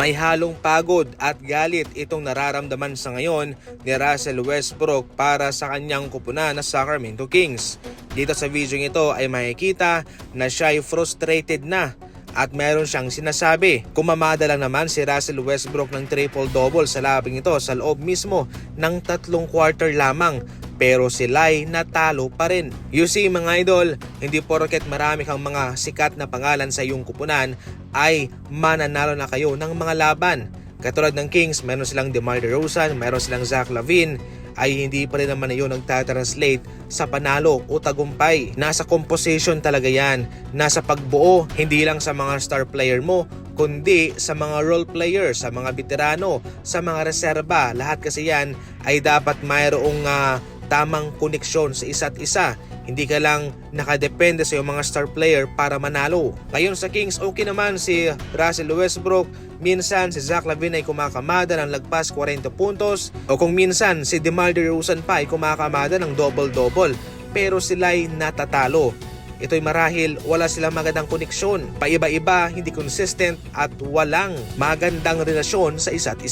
May halong pagod at galit itong nararamdaman sa ngayon ni Russell Westbrook para sa kanyang kupunan na Sacramento Kings. Dito sa video ito ay makikita na siya ay frustrated na at meron siyang sinasabi. Kumamada lang naman si Russell Westbrook ng triple-double sa labing ito sa loob mismo ng tatlong quarter lamang pero sila'y natalo pa rin. You see mga idol, hindi porket marami kang mga sikat na pangalan sa iyong kupunan ay mananalo na kayo ng mga laban. Katulad ng Kings, meron silang DeMar DeRozan, meron silang Zach Lavine, ay hindi pa rin naman na yun nagtatranslate sa panalo o tagumpay. Nasa composition talaga yan, nasa pagbuo, hindi lang sa mga star player mo, kundi sa mga role player, sa mga veterano, sa mga reserba. Lahat kasi yan ay dapat mayroong ah, tamang koneksyon sa isa't isa. Hindi ka lang nakadepende sa iyong mga star player para manalo. Ngayon sa Kings, okay naman si Russell Westbrook. Minsan si Zach Lavine ay kumakamada ng lagpas 40 puntos o kung minsan si DeMar DeRozan pa ay kumakamada ng double-double pero sila'y natatalo. Ito'y marahil wala silang magandang koneksyon. Paiba-iba, hindi consistent at walang magandang relasyon sa isa't isa.